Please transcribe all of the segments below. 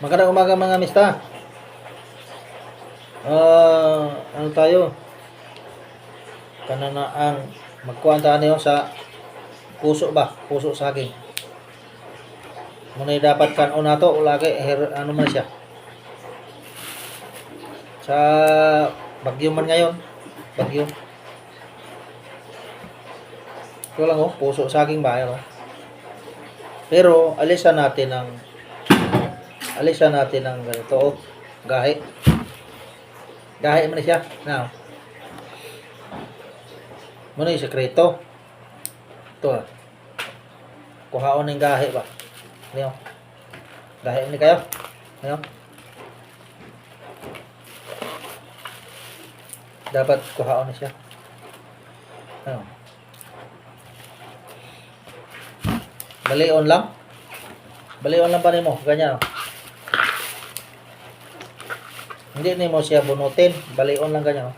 Magandang umaga mga mista. Ah, ano tayo? Kana na ang magkuwanta niyo sa puso ba? Puso sa akin. Muna dapat kan na to lagi her, ano man siya. Sa bagyo man ngayon. Bagyo. Ito lang oh, puso sa aking bayan oh. Pero alisan natin ang alisan natin ang ganito oh, gahi. Gahi man siya. Now. Muna yung sekreto. Ito ah. Kuhaon ng gahi ba? Yun? Gahi ni kayo? Yun? Dapat kuhaon na siya. Ano? Balion lang? Balion lang pa rin mo. Ganyan. oh. Hindi ni mo siya bunutin. Balion lang ganyan. oh.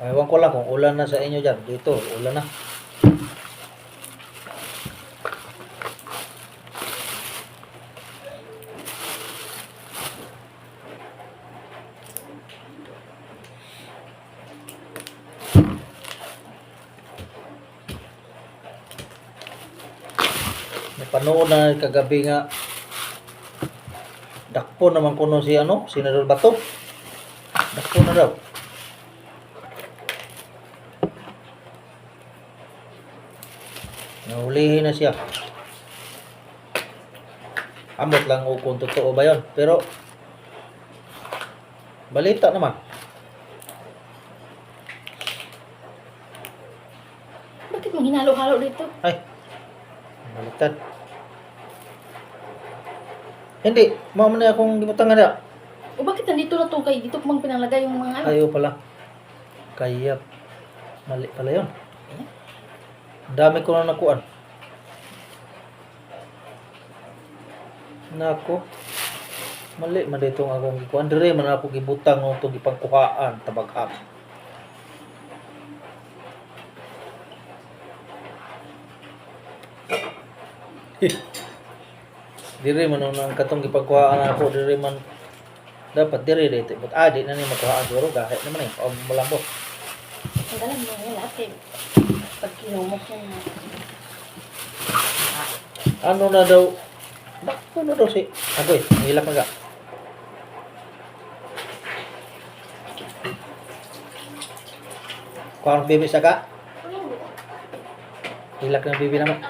Ewan ko lang kung ulan na sa inyo dyan. Dito, ulan na. Napanood na kagabi nga dakpo naman kuno si ano, Senador Bato. Dakpo na daw. Nahulihin na siya. Amot lang o kung totoo ba yun. Pero, balita naman. Bakit mo hinalo-halo dito? Ay, baliktad. Hindi, mama na akong gibutangan na. O bakit nandito na tong kay dito pang pinalagay yung mga ano? Ayaw pala. Kaya, mali pala. Ang dami ko na nakuan. Nako. Mali man dito ang akong gikuan. Dire man ako gibutang ng itong ipangkuhaan. Tabag-up. Dire man ang katong gipangkuhaan ako. Dire man dapat dire dito. But ah, di na ni makuhaan siguro. Kahit naman eh. O malambot. Ang galang mo lahat eh. Pag kinumok yan na. Ano na daw? Bakit ano daw si... Ako eh, hilak na ka. Kuha ng bibi sa ka? Hilak ng bibi naman.